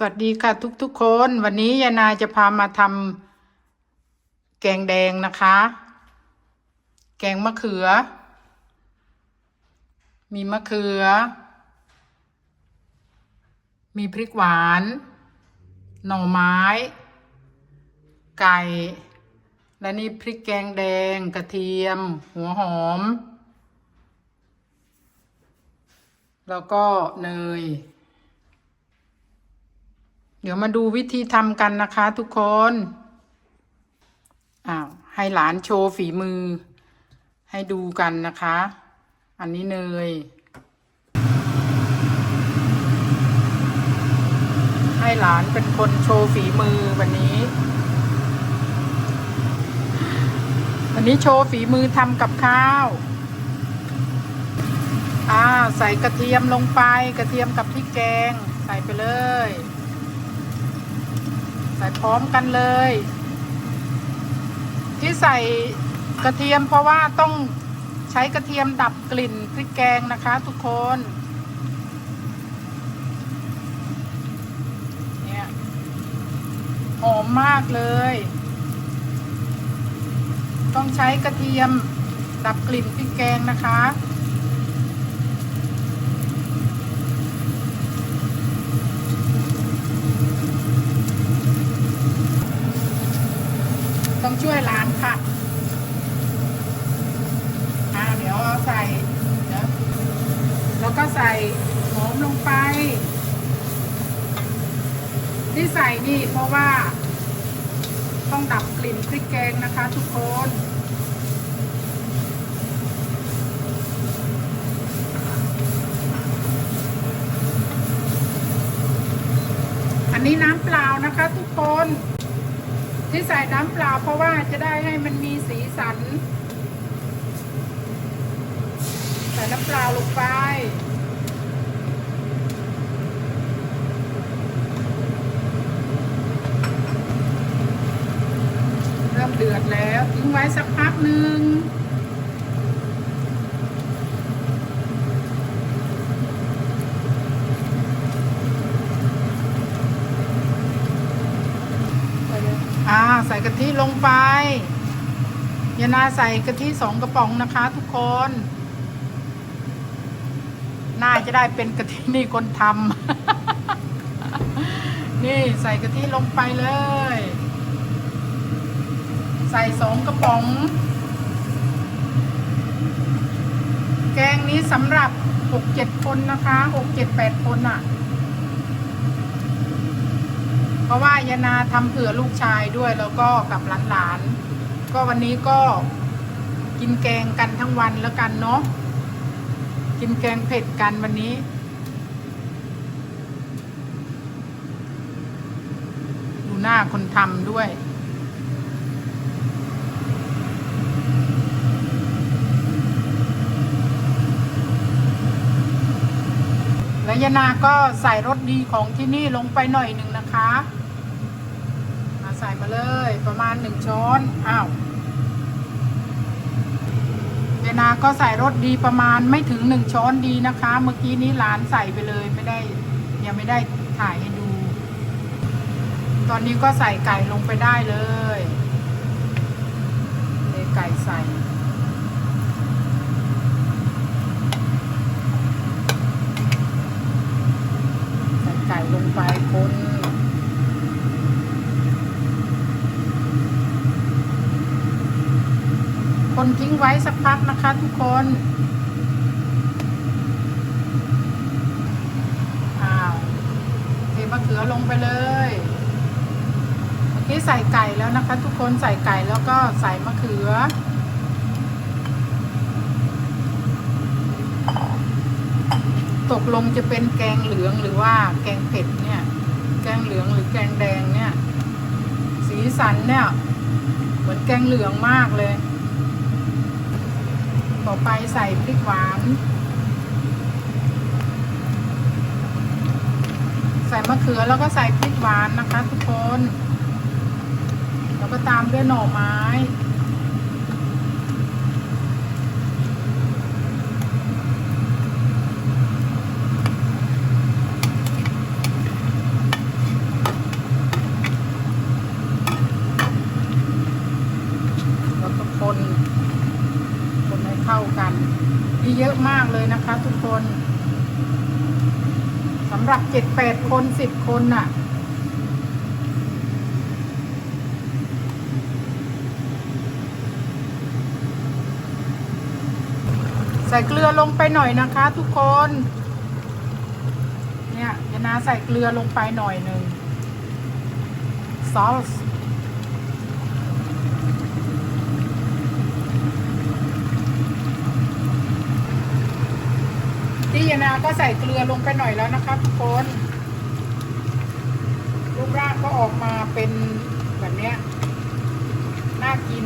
สวัสดีค่ะทุกๆคน วันนี้ยานาจะพามาทำแกงแดงนะคะ แกงมะเขือ มีมะเขือ มีพริกหวาน หน่อไม้ ไก่ และนี่พริกแกงแดงกระเทียม หัวหอม แล้วก็เนย เดี๋ยวมาดูวิธีทำกันนะคะทุกคน อ้าว ให้หลานโชว์ฝีมือ ให้ดูกันนะคะ อันนี้เนย ให้หลานเป็นคนโชว์ฝีมือวันนี้ วันนี้โชว์ฝีมือทำกับข้าวอ่าใส่กระเทียมลงไปกระเทียมกับพริกแกง ใส่ไปเลย ใส่พร้อมกันเลย ที่ใส่กระเทียมเพราะว่าต้องใช้กระเทียมดับกลิ่นพริกแกงนะคะ ทุกคนเนี่ยหอมมากเลย ต้องใช้กระเทียมดับกลิ่นพริกแกงนะคะ ต้องช่วยร้านค่ะ อ่า เดี๋ยวเอาใส่เดี๋ยว แล้วก็ใส่หอมลงไป ที่ใส่นี่เพราะว่า ต้องดับกลิ่นพริกแกงนะคะทุกคนอันนี้น้ำเปล่านะคะทุกคน ที่ใส่น้ำเปล่าเพราะว่าจะได้ให้มันมีสีสัน ใส่ น้ำเปล่าลงไป เริ่มเดือดแล้วทิ้งไว้สักพักหนึ่งอ่าใส่กะทิลงไปยานาใส่กะทิสองกระป๋องนะคะทุกคน น่าจะได้เป็นกะทินี่คนทำ นี่ใส่กะทิลงไปเลย ใส่สองกระป๋อง แกงนี้สำหรับหกเจ็ดคนนะคะหกเจ็ดแปดคนอะ่ะ เพราะว่ายานาทำเผื่อลูกชายด้วยแล้วก็กับหลานๆ ก็วันนี้ก็กินแกงกันทั้งวันแล้วกันเนาะ กินแกงเผ็ดกันวันนี้ ดูหน้าคนทำด้วย แล้วยนาก็ใส่รสดีของที่นี่ลงไปหน่อยหนึ่งนะคะ มาใส่มาเลยประมาณหนึ่งช้อน อ้าว นาก็ใส่รสดีประมาณไม่ถึงหนึ่งช้อนดีนะคะ เมื่อกี้นี้หลานใส่ไปเลยไม่ได้ยังไม่ได้ถ่ายให้ดู ตอนนี้ก็ใส่ไก่ลงไปได้เลยเไก่ใส่ ใส่ไก่ลงไปคน คนทิ้งไว้สักพักนะคะทุกคนอ้าวเทมะเขือลงไปเลยเมื่อกี้ใส่ไก่แล้วนะคะ ทุกคนใส่ไก่แล้วก็ใส่มะเขือตกลงจะเป็นแกงเหลืองหรือว่าแกงเผ็ดเนี่ย แกงเหลืองหรือแกงแดงเนี่ย สีสันเนี่ย เหมือนแกงเหลืองมากเลย ต่อไปใส่พริกหวาน ใส่มะเขือแล้วก็ใส่พริกหวานนะคะทุกคน แล้วก็ตามด้วยหน่อไม้ เลยนะคะทุกคนสำหรับเจ็ดแปดคนสิบคนน่ะ ใส่เกลือลงไปหน่อยนะคะทุกคน เนี่ยยานาใส่เกลือลงไปหน่อยหนึ่งซอส ยนาก็ใส่เกลือลงไปหน่อยแล้วนะคะทุกคนรูปร่างก็ออกมาเป็นแบบนี้น่ากิน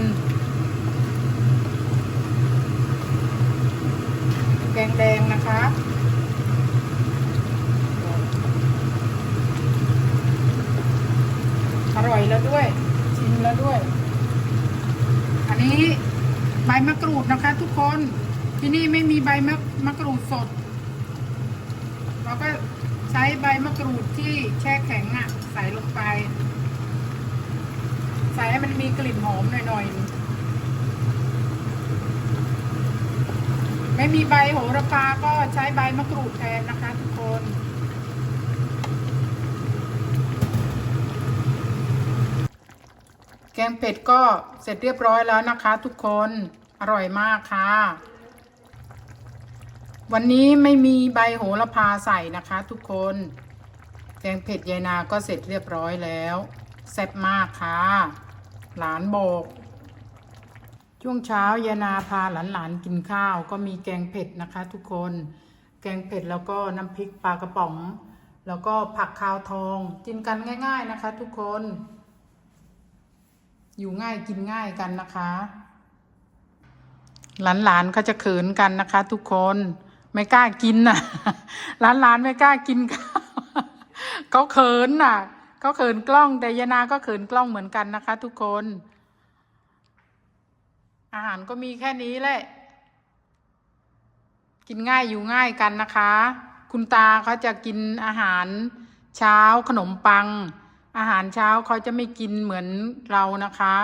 แกงแดงนะคะอร่อยแล้วด้วยชิมแล้วด้วย อันนี้ใบมะกรูดนะคะ ทุกคนที่นี่ไม่มีใบมะมะกรูดสด เราก็ใช้ใบมะกรูดที่แช่แข็งอะ่ะใส่ลงไป ใส่ให้มันมีกลิ่นหอมหน่อยๆ ไม่มีใบโหระพาก็ใช้ใบมะกรูดแทนนะคะทุกคนแกงเป็ดก็เสร็จเรียบร้อยแล้วนะคะ ทุกคน อร่อยมากค่ะ วันนี้ไม่มีใบโหระพาใส่นะคะทุกคน แกงเผ็ดยายนาก็เสร็จเรียบร้อยแล้ว แซ่บมากค่ะ หลานโบกช่วงเช้ายายนาพาหลานๆกินข้าว ก็มีแกงเผ็ดนะคะ ทุกคน แกงเผ็ดแล้วก็น้ำพริกปลากระป๋อง แล้วก็ผักคาวทองกินกันง่าย ๆนะคะ ทุกคน อยู่ง่ายกินง่ายกันนะคะ หลานๆเขาจะเขินกันนะคะ ทุกคน ไม่กล้ากินน่ะหลานๆไม่กล้ากินข้าวเขาเขินน่ะเขาเขินกล้องแต่ยานาก็เขินกล้องเหมือนกันนะคะ ทุกคน อาหารก็มีแค่นี้แหละ กินง่ายอยู่ง่ายกันนะคะ คุณตาเขาจะกินอาหารเช้าขนมปัง อาหารเช้าเขาจะไม่กินเหมือนเรานะคะ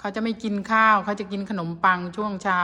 เขาจะไม่กินข้าวเขาจะกินขนมปังช่วงเช้า